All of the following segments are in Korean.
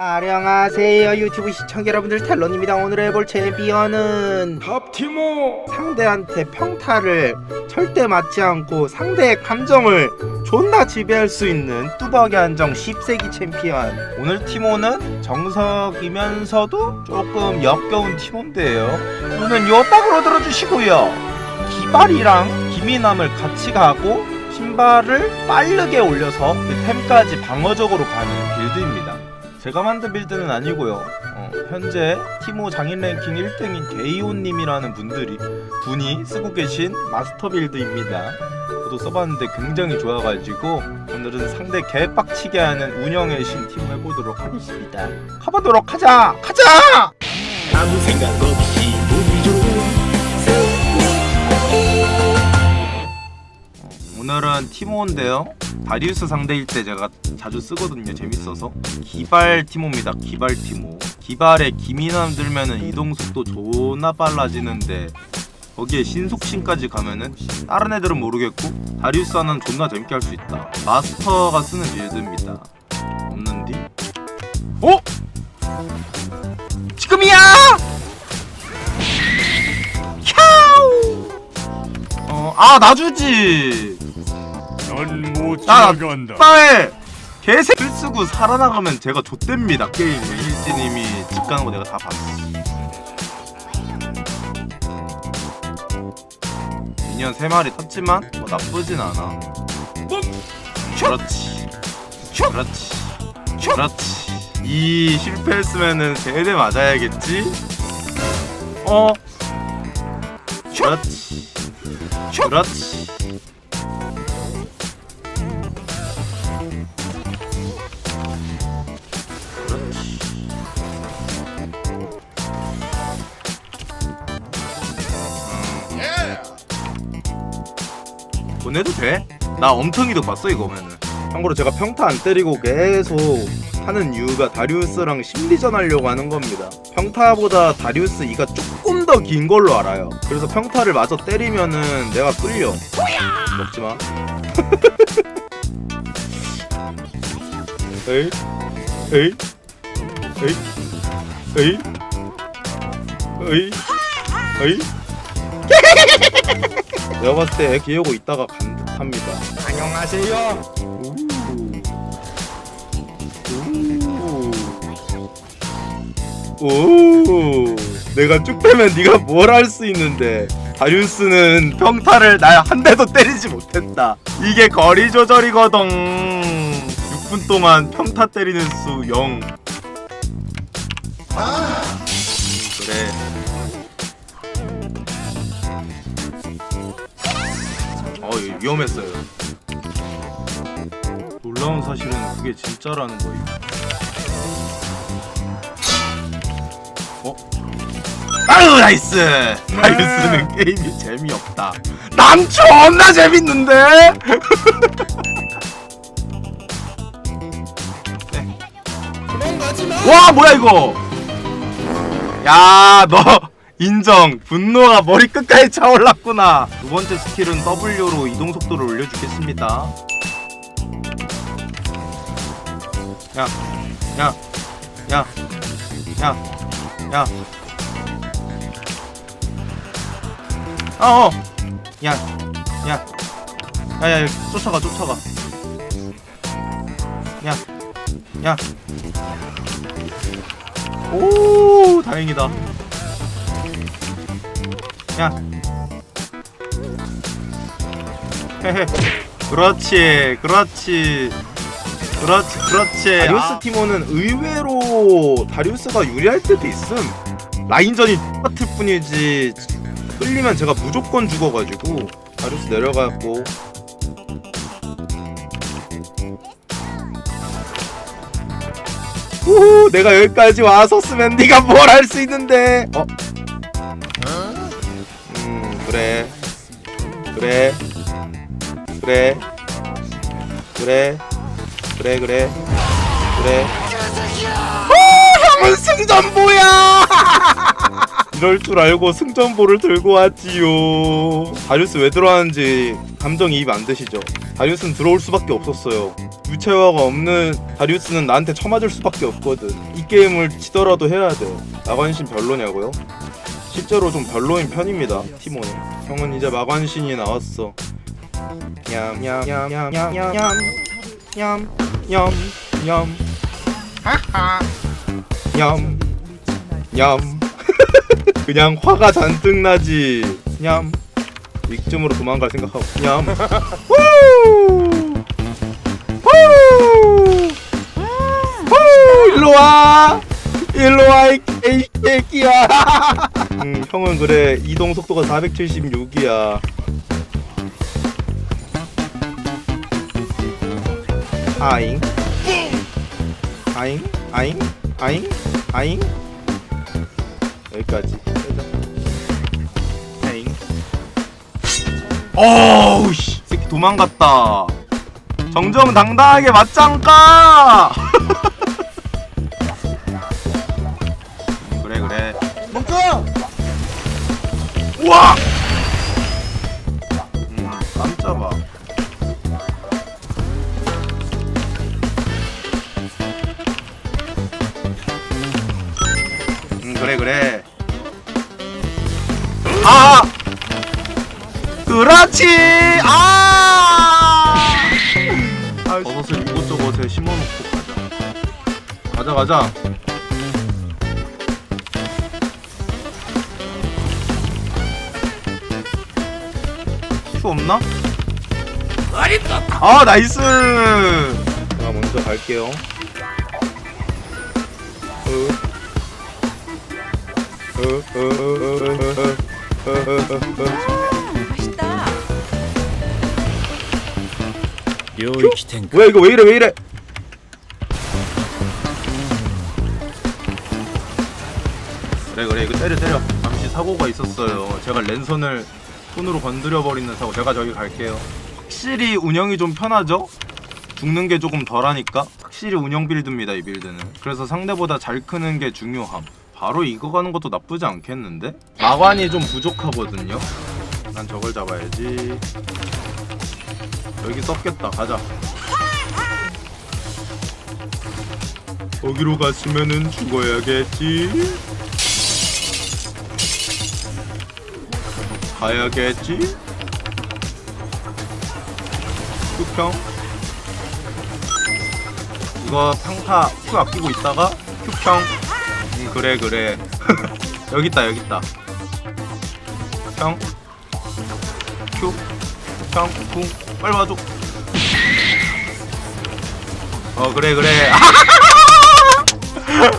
안녕하세요 유튜브 시청자 여러분들. 탈론입니다. 오늘 해볼 챔피언은 탑티모. 상대한테 평타를 절대 맞지 않고 상대의 감정을 존나 지배할 수 있는 뚜벅이 한정 10세기 챔피언. 오늘 티모는 정석이면서도 조금 역겨운 티모인데요. 오늘 요박으로 들어주시고요. 기발이랑 기민함을 같이 가고 신발을 빠르게 올려서 그 템까지 방어적으로 가는 빌드입니다 제가 만든 빌드는 아니고요. 어, 현재 티모 장인 랭킹 1등인 게이온님이라는 분들이 분이 쓰고 계신 마스터 빌드입니다. 저도 써봤는데 굉장히 좋아가지고 오늘은 상대 개빡치게 하는 운영의 신 티모 해보도록 하겠습니다. 가보도록 하자. 가자. 아무 생각 없이 오늘은 티모인데요. 다리우스 상대일 때 제가 자주 쓰거든요. 재밌어서. 기발 티모입니다. 기발 티모. 기발에 기민함 들면은 이동 속도 존나 빨라지는데 거기에 신속신까지 가면은 다른 애들은 모르겠고 다리우스 하나는 존나 재밌게 할 수 있다. 마스터가 쓰는 빌드입니다. 없는디? 어? 지금이야! 어, 아, 놔주지! 넌못 나- 나간다. 빨 개새를 쓰고 살아나가면 제가 좆됩니다 게임에 일진님이 집 가는 거 내가 다 봤어. 미니언 3마리 떴지만 뭐 나쁘진 않아. 그렇지. 그렇지. 그렇지. 이 실패했으면은 세대 맞아야겠지? 어? 그렇지. 그렇지 보내도 돼? 나 엄청 이득 봤어 이거면은. 참고로 제가 평타 안 때리고 계속 하는 이유가 다리우스랑 심리전 하려고 하는 겁니다. 평타보다 다리우스 이가 조금 더 긴 걸로 알아요. 그래서 평타를 마저 때리면은 내가 끌려. 먹지마. 에이 에이 에이 에이 에이 에이 내가 봤을 때애 기우고 있다가 간 듯합니다. 안녕하세요. 오. 내가 쭉 빼면 네가 뭘 할 수 있는데 다리우스는 평타를 날 한 대도 때리지 못했다. 이게 거리 조절이거든. 6분 동안 평타 때리는 수 0. 위험했어요. 놀라운 사실은 그게 진짜라는 거예요. 어? 아유 나이스! 나이스는 게임이 재미없다. 난 존나 재밌는데? 네. 와 뭐야 이거? 야 너. 인정. 분노가 머리 끝까지 차올랐구나. 두 번째 스킬은 W로 이동 속도를 올려주겠습니다. 야, 야, 야, 야, 야. 아, 어, 야, 야, 야, 야, 쫓아가, 쫓아가. 야, 야. 오, 다행이다. 야. 헤헤. 그렇지, 그렇지. 그렇지, 그렇지. 다리우스 티모는 의외로 다리우스가 유리할 때도 있음. 라인전이 똑같을 뿐이지. 끌리면 제가 무조건 죽어가지고 다리우스 내려가고. 우 내가 여기까지 와서 쓰면 네가 뭘 할 수 있는데. 어? 그래 그래 그래 그래 그래 그래 오 형은 승전보야 이럴 줄 알고 승전보를 들고 왔지요. 다리우스 왜 들어왔는지 감정이입 안 되시죠? 다리우스는 들어올 수밖에 없었어요. 유채화가 없는 다리우스는 나한테 쳐맞을 수밖에 없거든. 이 게임을 지더라도 해야 돼. 나관신 별로냐고요? 실제로 좀 별로인 편입니다. 티모는. 형은 이제 마관신이 나왔어. 냠냠냠냠냠냠냠냠냠 하하 냠냠 그냥 화가 잔뜩 나지 냠 이쯤으로 도망갈 생각하고 냠 후! 후! 일로 와 이 개새끼야. 음, 형은 그래. 이동 속도가 476이야. 아잉? 아잉? 아잉? 아잉? 아잉? 여기까지. 아잉? 어우 씨. 새끼 도망갔다. 정정당당하게 맞짱까 우와! 음 깜짝아. 음 그래 그래. 아! 그렇지! 아! 버섯을 이곳저곳에 심어놓고 가자. 가자 가자 큐 없나? 아 나이스 제가 먼저 갈게요 으. 으, 으, 으, 으, 으, 으, 으, 으, 으. 맛있다. 뭐야 이거 왜 이래 왜 이래 그래 그래 이거 때려 때려 잠시 사고가 있었어요 제가 랜선을 손으로 건드려 버리는 사고. 제가 저기 갈게요. 확실히 운영이 좀 편하죠? 죽는 게 조금 덜하니까? 확실히 운영 빌드입니다 이 빌드는. 그래서 상대보다 잘 크는 게 중요함. 바로 이거 가는 것도 나쁘지 않겠는데? 마관이 좀 부족하거든요. 난 저걸 잡아야지. 여기 썼겠다. 가자. 거기로 갔으면은 죽어야겠지. 가야겠지. 큐평. 이거 평타 큐 아끼고 있다가 큐평. 음, 그래 그래. 여기 있다 여기 있다. 평. 큐. 평. 궁. 빨리 와줘. 어 그래 그래.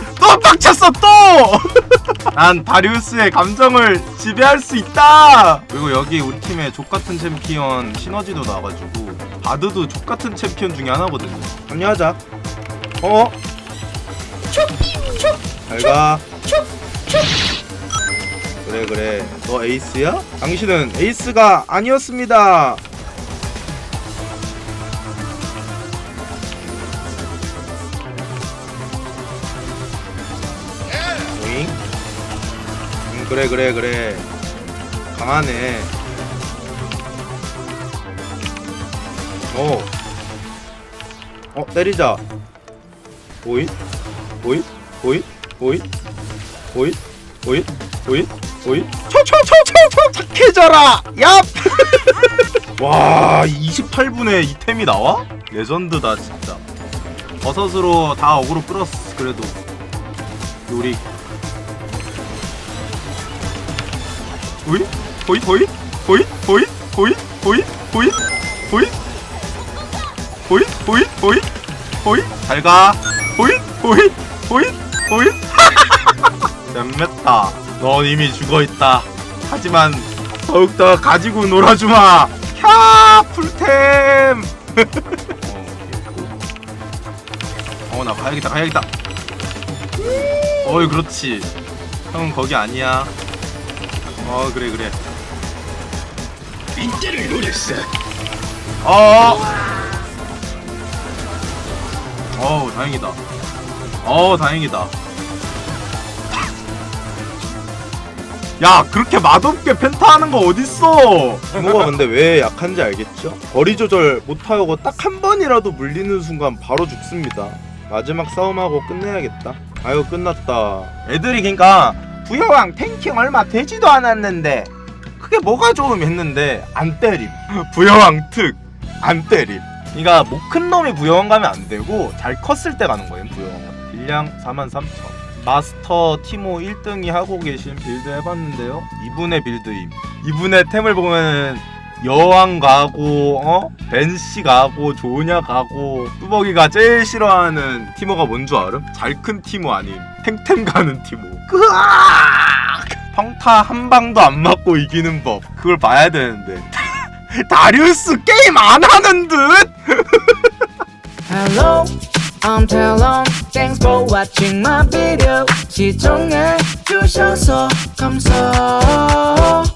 또 빡쳤어 또! 난 다리우스의 감정을 지배할 수 있다! 그리고 여기 우리 팀에 족같은 챔피언 시너지도 나와가지고 바드도 족같은 챔피언 중에 하나거든요. 합류하자. 어? 잘가. 그래 그래. 너 에이스야? 당신은 에이스가 아니었습니다 그래 그래 그래. 강하네. 어. 어 때리자. 오잇 오잇 오잇 오잇 오잇 오잇 오잇 오잇 초초초초초 착해져라. 얍! 와 28분에 이 템이 나와? 레전드다 진짜. 버섯으로 다 어그로 끌었어 그래도. 요리 오잇 오잇 오잇 오잇 오잇 오잇 오잇 오잇 오잇 오잇 오잇 오잇 오잇 잘가 오잇 오잇 오잇 오잇 잼mes다 넌 이미 죽어있다 하지만 더욱더 가지고 놀아주마 캬 풀템 어나 가야겠다 가야겠다 어이 그렇지 형은 거기 아니야 어 그래 그래 이때를 노렸어 어 어우 다행이다 어 다행이다 야 그렇게 맛없게 펜타 하는 거 어딨어 티모가 근데 왜 약한지 알겠죠? 거리 조절 못하고 딱 한 번이라도 물리는 순간 바로 죽습니다. 마지막 싸움하고 끝내야겠다. 아유 끝났다. 애들이 그러니까 부여왕 탱킹 얼마 되지도 않았는데 그게 뭐가 좋음 했는데 안 때림. 부여왕 특 안 때림. 그러니까 목큰 놈이 부여왕 가면 안 되고 잘 컸을 때 가는 거예요 부여왕. 딜량 43,000. 마스터 티모 1등이 하고 계신 빌드 해봤는데요. 이분의 빌드임. 이분의 템을 보면 여왕 가고 어 벤시 가고 조냐 가고 뚜벅이가 제일 싫어하는 티모가 뭔 줄 알음? 잘 큰 티모 아님 탱템 가는 티모. 으악! 평타 한 방도 안 맞고 이기는 법 그걸 봐야 되는데 다리우스 게임 안 하는 듯? Hello, I'm Talon. Thanks for watching my video. 시청해 주셔서 감사합니다.